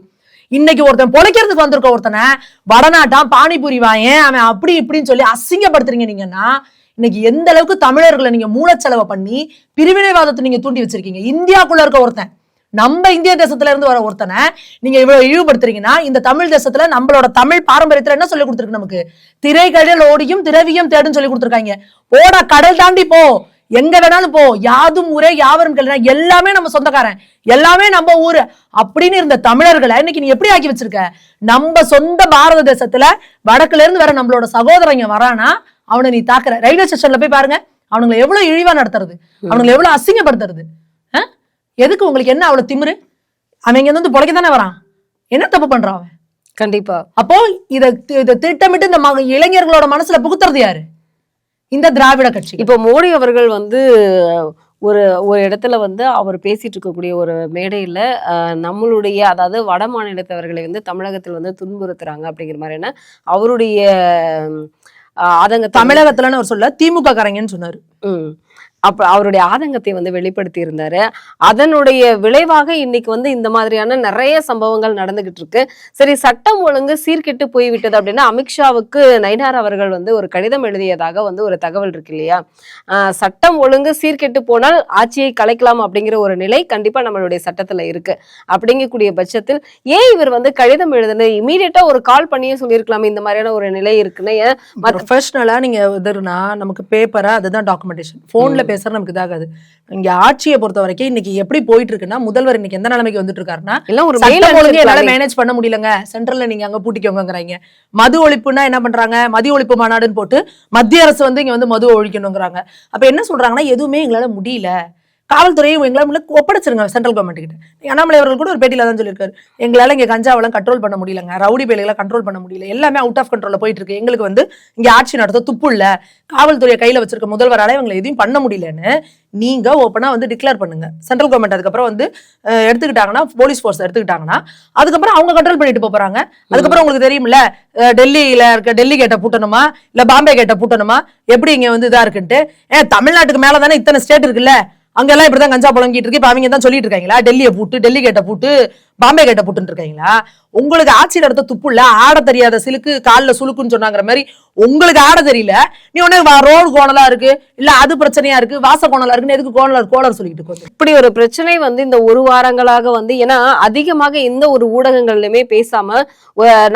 இன்னைக்கு ஒருத்தன் பொழைக்கிறதுக்கு வந்திருக்க ஒருத்தனை வடநாட்டான் பானிபூரி வாயன் அவன் அப்படி இப்படின்னு சொல்லி அசிங்கப்படுத்துறீங்க நீங்கன்னா இன்னைக்கு எந்த அளவுக்கு தமிழர்களை நீங்க மூலச்செலவை பண்ணி பிரிவினைவாதத்தை நீங்க தூண்டி வச்சிருக்கீங்க? இந்தியாக்குள்ள இருக்க ஒருத்தன். நம்ம இந்திய தேசத்துல இருந்து வர ஒருத்தனை நீங்க இவ்வளவு இழிவுபடுத்துறீங்கன்னா இந்த தமிழ் தேசத்துல நம்மளோட தமிழ் பாரம்பரியத்துல என்ன சொல்லி கொடுத்துருக்கு நமக்கு? திரைக்கடல் ஓடியும் திரவியம் தேடுன்னு சொல்லி கொடுத்துருக்காங்க. ஓட கடல் தாண்டி போ. எங்க வேணாலும் போ. யாதும் ஊரே யாவரும் கேளுனா எல்லாமே நம்ம சொந்தக்காரன். எல்லாமே நம்ம ஊரு. அப்படின்னு இருந்த தமிழர்களை இன்னைக்கு நீ எப்படி ஆக்கி வச்சிருக்க? நம்ம சொந்த பாரத தேசத்துல வடக்குல இருந்து வர நம்மளோட சகோதரங்க வரானா அவனை நீ தாக்குற. ரயில்வே ஸ்டேஷன்ல போய் பாருங்க. அவனுங்களை எவ்வளவு இழிவா நடத்துறது. அவனுங்களை எவ்வளவு அசிங்கப்படுத்துறது? எதுக்கு உங்களுக்கு என்ன அவ்வளவு திமிரு? அவன் இங்க வந்து பொழைக்க தானே வரான்? என்ன தப்பு பண்றான் அவன்? கண்டிப்பா. அப்போ இத இத திட்டமிட்டு இந்த இளைஞர்களோட மனசுல புகுத்துறது யாரு? இந்த திராவிட கட்சி. இப்போ மோடி அவர்கள் வந்து ஒரு ஒரு இடத்துல வந்து அவர் பேசிட்டு இருக்கக்கூடிய ஒரு மேடையில அஹ், நம்மளுடைய அதாவது வட மாநிலத்தவர்களை வந்து தமிழகத்தில் வந்து துன்புறுத்துறாங்க அப்படிங்கிற மாதிரியான அவருடைய அஹ், தமிழகத்துலன்னு அவர் சொல்ல திமுக காரங்கன்னு சொன்னாரு அப்ப அவருடைய ஆதங்கத்தை வந்து வெளிப்படுத்தி இருந்தாரு அதனுடைய விளைவாக இன்னைக்கு வந்து இந்த மாதிரியான நிறைய சம்பவங்கள் நடந்துகிட்டு இருக்கு. சரி சட்டம் ஒழுங்கு சீர்கெட்டு போய்விட்டது அப்படின்னா அமித்ஷாவுக்கு நயினார் அவர்கள் வந்து ஒரு கடிதம் எழுதியதாக வந்து ஒரு தகவல் இருக்கு இல்லையா? ஆஹ் சட்டம் ஒழுங்கு சீர்கெட்டு போனால் ஆட்சியை கலைக்கலாம் அப்படிங்கிற ஒரு நிலை கண்டிப்பா நம்மளுடைய சட்டத்துல இருக்கு. அப்படிங்கக்கூடிய பட்சத்தில் ஏன் இவர் வந்து கடிதம் எழுதுன இமீடியட்டா ஒரு கால் பண்ணியே சொல்லியிருக்கலாமே இந்த மாதிரியான ஒரு நிலை இருக்குன்னு ஏன்? ப்ரொஃபஷனலா நீங்க இதுனா நமக்கு பேப்பரா அதுதான் டாக்குமெண்டேஷன் போன்ல பேசுற நமக்கு இதாகாது. இங்க ஆட்சியை பொறுத்த வரைக்கும் இன்னைக்கு எப்படி போயிட்டு இருக்குன்னா முதல்வர் இன்னைக்கு எந்த நிலைமைக்கு வந்துட்டு இருக்காருன்னா எல்லாம் ஒரு என்னால. மேனேஜ் பண்ண முடியலங்க. சென்ட்ரல்ல நீங்க அங்க பூட்டிக்கோங்கங்கறாங்க. மது ஒழிப்புனா என்ன பண்றாங்க? மதிய ஒழிப்பு மாநாடுன்னு போட்டு மத்திய அரசு வந்து இங்க வந்து மது ஒழிக்கணுங்கிறாங்க. அப்ப என்ன சொல்றாங்கன்னா எதுவுமே எங்களால முடியல. காவல்துறையும் எங்களால் ஒப்படைச்சிருங்க சென்ட்ரல் கவர்மெண்ட் கிட்ட. அண்ணாமலை அவர்கள் கூட ஒரு பேட்டியில தான் சொல்லியிருக்காரு. எங்களால் இங்கே கஞ்சாவெல்லாம் கண்ட்ரோல் பண்ண முடியலங்க. ரவுடி பேலைகளை கண்ட்ரோல் பண்ண முடியல. எல்லாமே அவுட் ஆஃப் கண்ட்ரோலில் போயிட்டு இருக்கு. எங்களுக்கு வந்து இங்கே ஆட்சி நடத்த துப்பு இல்லை. காவல்துறையை கையில் வச்சிருக்க முதல்வரால் இவங்களை எதையும் பண்ண முடியலன்னு நீங்க ஓப்பனா வந்து டிக்ளேர் பண்ணுங்க. சென்ட்ரல் கவர்மெண்ட் அதுக்கப்புறம் வந்து எடுத்துக்கிட்டாங்கன்னா போலீஸ் ஃபோர்ஸ் எடுத்துக்கிட்டாங்கன்னா அதுக்கப்புறம் அவங்க கண்ட்ரோல் பண்ணிட்டு போறாங்க. அதுக்கப்புறம் உங்களுக்கு தெரியும்ல டெல்லியில இருக்க டெல்லி கேட்ட பூட்டணுமா? இல்ல பாம்பே கேட்ட பூட்டணுமா? எப்படி இங்க வந்து இதா இருக்குன்ட்டு? ஏன் தமிழ்நாட்டுக்கு மேல தானே இத்தனை ஸ்டேட் இருக்குல்ல? அங்கெல்லாம் இப்படிதான் கஞ்சா புழங்கிட்டு இருக்கு. இப்ப அவங்க தான் சொல்லிட்டு இருக்காங்களா? டெல்லியை பூட்டு டெல்லி கேட்ட பூட்டு பாம்பே கேட்ட பூட்டுன்னு உங்களுக்கு ஆட்சியில் எடுத்த துப்பு இல்ல ஆட தெரியாத சிலுக்கு காலில் சுழுக்குன்னு சொன்னாங்கிற மாதிரி உங்களுக்கு ஆட தெரியல. நீ உடனே ரோடு கோணலா இருக்கு இல்ல அது பிரச்சனையா இருக்கு வாச கோணலா இருக்குன்னு எதுக்கு கோணலர் கோளர் சொல்லிட்டு இருக்கோம் இப்படி ஒரு பிரச்சனை வந்து இந்த ஒரு வாரங்களாக வந்து ஏன்னா அதிகமாக எந்த ஒரு ஊடகங்கள்லயுமே பேசாம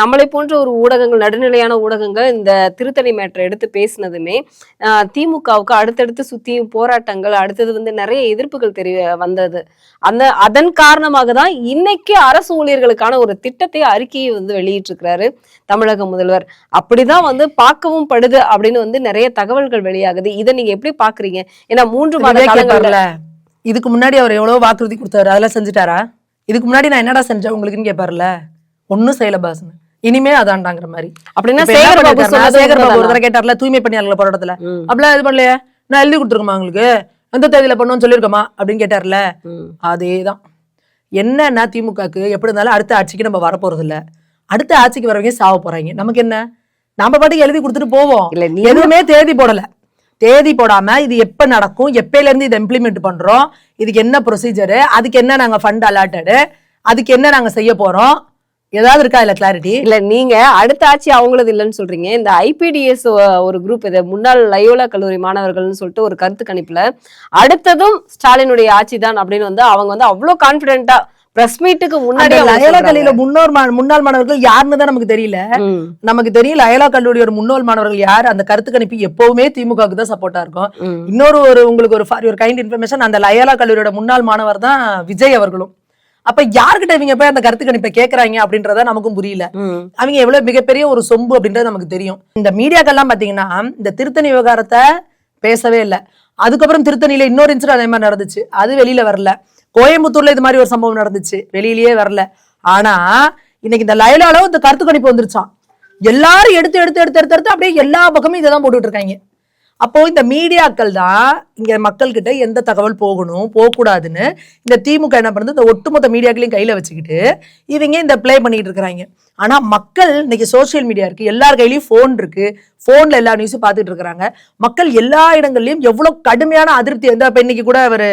நம்மளை போன்ற ஒரு ஊடகங்கள் நடுநிலையான ஊடகங்கள் இந்த திருத்தணி மேட்டரை எடுத்து பேசினதுமே திமுகவுக்கு அடுத்தடுத்து சுத்தியும் போராட்டங்கள் அடுத்தது வந்து நிறைய எதிர்ப்புகள் தெரிய வந்தது. அந்த அதன் காரணமாக தான் இன்னைக்கு முக்கிய அரசு ஊழியர்களுக்கான ஒரு திட்டத்தை அறிக்கையை வந்து வெளியிட்டிருக்கிறாரு தமிழக முதல்வர். அப்படிதான் வந்து பார்க்கவும் படுது அப்படின்னு வந்து நிறைய தகவல்கள் வெளியாகுது. இதை நீங்க எப்படி பாக்குறீங்க ஏன்னா மூன்று மாத காலங்கள்ல இதுக்கு முன்னாடி அவர் எவ்வளவு வாக்குறுதி கொடுத்தாரு. அதெல்லாம் செஞ்சுட்டாரா? இதுக்கு முன்னாடி நான் என்னடா செஞ்சேன் உங்களுக்குன்னு கேட்பாருல? ஒன்னும் செய்யல பாஸ்னு இனிமே அதான்டாங்கிற மாதிரி. அப்படின்னா சேகர் பாபு சேகர் பாபு ஒரு? தடவை கேட்டார்ல தூய்மை பணியாளர்கள் போராட்டத்துல. அப்படிலாம் இது பண்ணலையே? நான் எழுதி கொடுத்துருக்கோமா உங்களுக்கு? எந்த தேதியில பண்ணுவோம்னு சொல்லியிருக்கோமா? அப்படின்னு கேட்டார்ல. அதேதான். என்னன்னா திமுகக்கு? எப்படி இருந்தாலும் அடுத்த ஆட்சிக்கு நம்ம வரப்போறது இல்ல அடுத்த ஆட்சிக்கு வரவங்க சாவ போறாங்க. நமக்கு என்ன? நம்ம பாட்டுக்கு எழுதி கொடுத்துட்டு போவோம். இல்ல நீ எதுவுமே தேதி போடல. தேதி போடாம இது எப்ப நடக்கும்? எப்பையில இருந்து இதை இம்ப்ளிமெண்ட் பண்றோம்? இதுக்கு என்ன ப்ரொசீஜரு அதுக்கு என்ன நாங்க ஃபண்ட் அலாட்டடு அதுக்கு என்ன நாங்க செய்ய போறோம்? ஏதாவது இருக்கா இல்ல கிளாரிட்டி இல்ல நீங்க அடுத்த ஆட்சி அவங்களது இல்லைன்னு சொல்றீங்க. இந்த ஐபிடிஎஸ் ஒரு குரூப் இது முன்னாள் லயோலா கல்லூரி மாணவர்கள்னு சொல்லிட்டு ஒரு கருத்து கணிப்புல அடுத்ததும் ஸ்டாலினுடைய ஆட்சி தான் அப்படின்னு வந்து அவங்க வந்து அவ்வளவு கான்பிடென்ட்டா பிரஸ் மீட்டுக்கு முன்னாடி லயோலா கல்லூரியில முன்னோர் முன்னாள் மாணவர்கள் யாருன்னு தான் நமக்கு தெரியல. நமக்கு தெரியும் லயோலா கல்லூரியோட முன்னாள் மாணவர்கள் யார் அந்த கருத்து கணிப்பு எப்பவுமே திமுகவுக்கு தான் சப்போர்ட்டா இருக்கும். இன்னொரு ஒரு உங்களுக்கு ஒரு ஃபார் ஒரு கைண்ட் இன்ஃபர்மேஷன் அந்த லயோலா கல்லூரியோட முன்னாள் மாணவர் தான் விஜய் அவர்களும். அப்ப யார்கிட்ட இவங்க போய் அந்த கருத்து கணிப்பை கேக்குறாங்க அப்படின்றத நமக்கும் புரியல. அவங்க எவ்வளவு மிகப்பெரிய ஒரு சொம்பு அப்படின்றது நமக்கு தெரியும். இந்த மீடியாக்கெல்லாம் பாத்தீங்கன்னா இந்த திருத்தணி விவகாரத்தை பேசவே இல்லை. அதுக்கப்புறம் திருத்தணியில இன்னொரு இன்சிடென்ட் அதே மாதிரி நடந்துச்சு. அது வெளியில வரல. கோயம்புத்தூர்ல இது மாதிரி ஒரு சம்பவம் நடந்துச்சு. வெளியிலயே வரல. ஆனா இன்னைக்கு இந்த லயலால இந்த கருத்து கணிப்பு வந்துருச்சான் எல்லாரும் எடுத்து எடுத்து எடுத்து எடுத்து எடுத்து அப்படியே எல்லா பக்கமும் இதை தான் போட்டுட்டு இருக்காங்க. அப்போ இந்த மீடியாக்கள் தான் இங்க மக்கள்கிட்ட எந்த தகவல் போகணும் போகக்கூடாதுன்னு இந்த திமுக என்ன பண்ணுது? இந்த ஒட்டுமொத்த மீடியாக்களையும் கையில வச்சுக்கிட்டு இவங்க இந்த ப்ளே பண்ணிட்டு இருக்கிறாங்க. ஆனா மக்கள் இன்னைக்கு சோஷியல் மீடியா இருக்கு எல்லார் கையிலயும் ஃபோன் இருக்கு. ஃபோன்ல எல்லா நியூஸும் பார்த்துட்டு இருக்கிறாங்க. மக்கள் எல்லா இடங்கள்லயும் எவ்வளவு கடுமையான அதிருப்தி வந்து அப்ப இன்னைக்கு கூட அவர்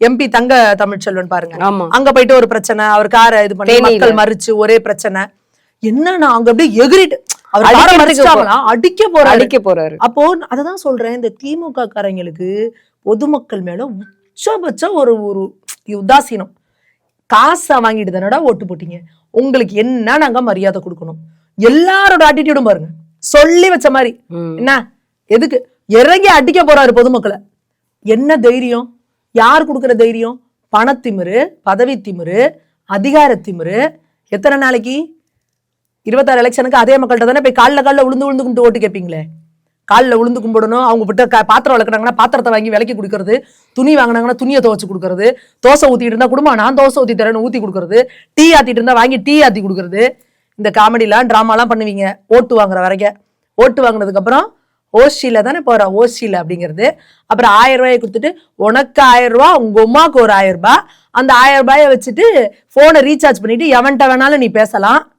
எம்பி தங்க தமிழ்ச்செல்வன் பாருங்க. அங்க போயிட்டு ஒரு பிரச்சனை அவர் காரை இது பண்ணி. மக்கள் மறிச்சு ஒரே பிரச்சனை. என்னன்னா அங்க அப்படியே எகிரிட்டு அவர் அடிக்க போறாரு. அடிக்க போறாரு. அப்போ அததான் சொல்றேன் இந்த திமுக காரங்களுக்கு பொதுமக்கள் மேல உச்சபட்ச ஒரு ஒரு உதாசீனம். காசை வாங்கிட்டு தானடா ஓட்டு போட்டீங்க. உங்களுக்கு என்ன நாங்க மரியாதை கொடுக்கணும்? எல்லாரோட ஆட்டிடியூடும் பாருங்க. சொல்லி வச்ச மாதிரி. என்ன? எதுக்கு? இறங்கி அடிக்க போறாரு பொதுமக்களை. என்ன தைரியம்? யார் கொடுக்குற தைரியம்? பணத்திமிரு பதவி திமிரு அதிகார திமிரு எத்தனை நாளைக்கு? இருபத்தாறு எலெக்ஷனுக்கு அதே மக்கள்கிட்ட தானே போய் காலில் காலில் உளுந்து உளுந்து கும்பிட்டு ஓட்டு கேட்பீங்களே? காலில் உளுந்து கும்பிடணும். அவங்க விட்ட க- பாத்திரம் வளர்க்குறாங்கன்னா பாத்திரத்தை வாங்கி விலைக்கு கொடுக்கறது. துணி வாங்கினாங்கன்னா துணியை துவச்சி கொடுக்கறது. தோசை ஊற்றிட்டு இருந்தால் குடும்பம் நான் தோசை ஊற்றி தரேன்னு ஊற்றி கொடுக்கறது. டீ ஆற்றிட்டு இருந்தால் வாங்கி டீ ஆற்றி கொடுக்கறது. இந்த காமெடிலாம் ட்ராமாலாம் பண்ணுவீங்க. ஓட்டு வாங்குற வரைக்கும் ஓட்டு வாங்கினதுக்கப்புறம் ஓசியில் தானே போற. ஓசியில் அப்படிங்கிறது. அப்புறம் ஆயிரம் ரூபாயை கொடுத்துட்டு உனக்கு ஆயிரம் உங்கள் உங்க ஒரு ஆயிரம் ரூபாய் அந்த ஆயிரம் ரூபாயை வச்சுட்டு ஃபோனை ரீசார்ஜ் பண்ணிவிட்டு எவன்கிட்ட வேணாலும் நீ பேசலாம்.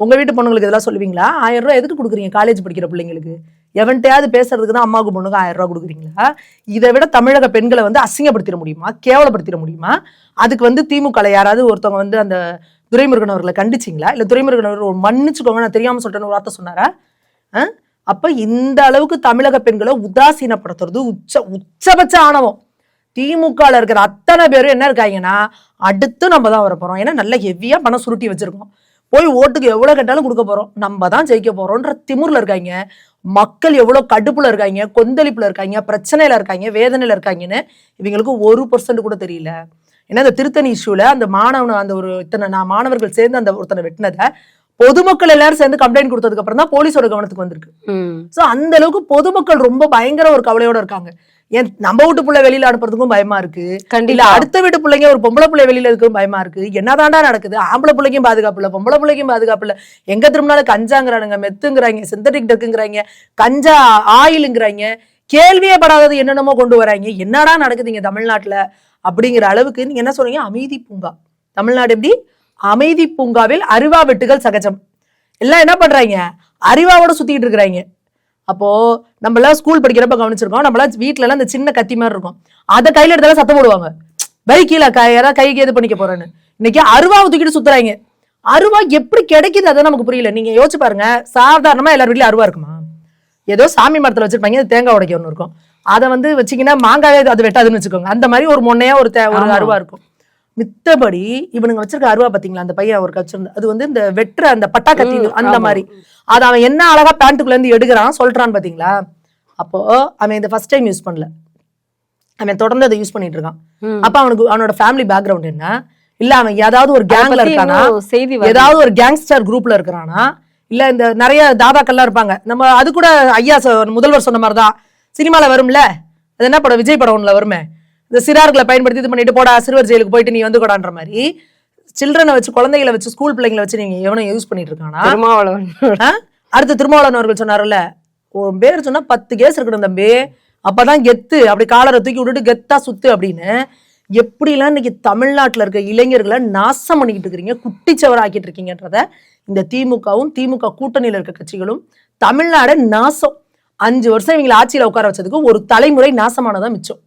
உங்கள் வீட்டு பொண்ணுங்களுக்கு இதெல்லாம் சொல்லுவீங்களா? ஆயிரம் ரூபாய் எதுக்கு கொடுக்குறீங்க காலேஜ் படிக்கிற பிள்ளைங்களுக்கு? எவன்கிட்டயாவது பேசுறதுக்கு தான் அம்மாவுக்கு பொண்ணுக்கு ஆயிரம் ரூபா கொடுக்குறீங்களா? இதை விட தமிழக பெண்களை வந்து அசிங்கப்படுத்திட முடியுமா? கேவலப்படுத்திட முடியுமா? அதுக்கு வந்து திமுக யாராவது ஒருத்தவங்க வந்து அந்த துரைமுருகன் அவர்களை கண்டிச்சிங்களா? இல்லை துரைமுருகன் அவர் ஒரு மன்னிச்சுக்கோங்க நான் தெரியாமல் சொல்றேன்னு ஒரு வார்த்தை சொன்னாரா? ஆ? இந்த அளவுக்கு தமிழக பெண்களை உதாசீனப்படுத்துறது உச்ச உச்சபட்ச ஆணவம். திமுகவில் இருக்கிற அத்தனை பேரும் என்ன இருக்காங்கன்னா அடுத்து நம்ம தான் வர போறோம் ஏன்னா நல்ல ஹெவியாக பணம் சுருட்டி வச்சுருக்கோம். போய் ஓட்டுக்கு எவ்வளவு கேட்டாலும் கொடுக்க போறோம். நம்ம தான் ஜெயிக்க போறோம்ன்ற திமிர்ல இருக்காங்க. மக்கள் எவ்வளவு கடுப்புல இருக்காங்க கொந்தளிப்புல இருக்காங்க பிரச்சனையில இருக்காங்க வேதனையில இருக்காங்கன்னு இவங்களுக்கு ஒரு பர்சன்ட் கூட தெரியல. ஏன்னா இந்த திருத்தணி இஷ்யூல அந்த மாணவன் அந்த ஒரு இத்தனை நான் மாணவர்கள் சேர்ந்து அந்த ஒருத்தனை வெட்டினதை பொதுமக்கள் எல்லாரும் சேர்ந்து கம்ப்ளைண்ட் கொடுத்ததுக்கு அப்புறம் தான் போலீஸோட கவனத்துக்கு வந்திருக்கு. சோ அந்த அளவுக்கு பொதுமக்கள் ரொம்ப பயங்கர ஒரு கவலையோட இருக்காங்க. ஏன் நம்ம வீட்டு புள்ள வெளியில அனுப்புறதுக்கும் பயமா இருக்கு? கண்டிப்பா. அடுத்த வீட்டு பிள்ளைங்க ஒரு பொம்பளை பிள்ளை வெளியில இருக்கும் பயமா இருக்கு? என்னதாண்டா நடக்குது? ஆம்பளை பிள்ளைக்கும் பாதுகாப்பு இல்ல பொம்பளை பிள்ளைக்கும் பாதுகாப்பு இல்ல. எங்க திரும்பினாலும் கஞ்சாங்கிறானுங்க மெத்துங்கிறாங்க சிந்தட்டிக் டக்குங்கிறாங்க கஞ்சா ஆயிலுங்கிறாங்க. கேள்வியே படாதது என்னென்னமோ கொண்டு வராங்க. என்னடா நடக்குது இங்க தமிழ்நாட்டுல? அப்படிங்கிற அளவுக்கு நீங்க என்ன சொல்றீங்க? அமைதி பூங்கா. தமிழ்நாடு எப்படி? அமைதி பூங்காவில் அருவா வெட்டுகள் சகஜம். எல்லாம் என்ன பண்றாங்க? அறிவாவோட சுத்திட்டு இருக்கிறாங்க. அப்போ நம்ம எல்லாம் ஸ்கூல் படிக்கிறப்ப கவனிச்சிருக்கோம். நம்மளாம் வீட்ல எல்லாம் இந்த சின்ன கத்தி மாதிரி இருக்கும். அதை கையில எடுத்தாலும் சத்தம் போடுவாங்க. பை கீழே க- யாராவது கைக்கு எது பண்ணிக்க போறேன்னு. இன்னைக்கு அருவாவை தூக்கிட்டு சுத்துறாங்க. அருவா எப்படி கிடைக்குது அதை நமக்கு புரியல. நீங்க யோசிச்சு பாருங்க. சாதாரணமா எல்லார் வீட்லயும் அருவா இருக்குமா? ஏதோ சாமி மரத்துல வச்சிருப்பாங்க. அது தேங்காய் உடைக்க ஒன்று இருக்கும். அதை வந்து வச்சீங்கன்னா மாங்காயே அது வெட்டாதுன்னு வச்சுக்கோங்க. அந்த மாதிரி ஒரு மொன்னையா ஒரு தே- ஒரு. அருவா இருக்கும். மித்தபடி இவனுங்க வச்சிருக்க அருவா பாத்தீங்களா? அந்த பையன் ஒரு வச்சிருந்த அது வந்து இந்த வெட்டுற அந்த பட்டா கத்தி அந்த. மாதிரி. அது அவன் என்ன அழகா பேண்ட்டுக்குள்ள இருந்து எடுக்கிறான் சொல்றான் பாத்தீங்களா? அப்போ அவன் இந்த ஃபர்ஸ்ட் டைம் யூஸ் பண்ணல. அவன் தொடர்ந்து அதை யூஸ் பண்ணிட்டு இருக்கான். அப்ப அவனுக்கு அவனோட ஃபேமிலி பேக்ரவுண்ட் என்ன? இல்ல அவன் ஏதாவது ஒரு கேங்ல இருக்கானா? செய்தி. ஏதாவது ஒரு கேங்ஸ்டர் குரூப்ல இருக்கிறானா? இல்ல இந்த நிறைய தாதாக்கள்லாம் இருப்பாங்க. நம்ம அது கூட ஐயா முதல்வர் சொன்ன மாதிரி தான் சினிமால வரும்ல? அது என்ன படம்? விஜய் படம் ஒண்ணுல வருமே. இந்த சிறார்களை பயன்படுத்தி இது பண்ணிட்டு போடா சிறுவர் ஜெயிலுக்கு போயிட்டு நீ வந்து கூடான்ற மாதிரி சில்ட்ரனை வச்சு குழந்தைகளை வச்சு ஸ்கூல் பிள்ளைங்களை வச்சு நீங்க எவனும் யூஸ் பண்ணிட்டு இருக்கானா? திருமாவளவன்? அடுத்து திருமாவளவன் அவர்கள் சொன்னார்ல உன் பேர் சொன்னா பத்து கேஸ் இருக்கணும் தம்பி. அப்பதான் கெத்து. அப்படி காலரை தூக்கி விட்டுட்டு கெத்தா சுத்து அப்படின்னு. எப்படிலாம் இன்னைக்கு தமிழ்நாட்டுல இருக்க இளைஞர்களை நாசம் பண்ணிக்கிட்டு இருக்கிறீங்க குட்டிச்சவர் ஆக்கிட்டு இருக்கீங்கன்றத இந்த திமுகவும் திமுக கூட்டணியில இருக்க கட்சிகளும் தமிழ்நாடு நாசம். அஞ்சு வருஷம் இவங்களை ஆட்சியில உட்கார வச்சதுக்கு ஒரு தலைமுறை நாசமானதான் மிச்சம்.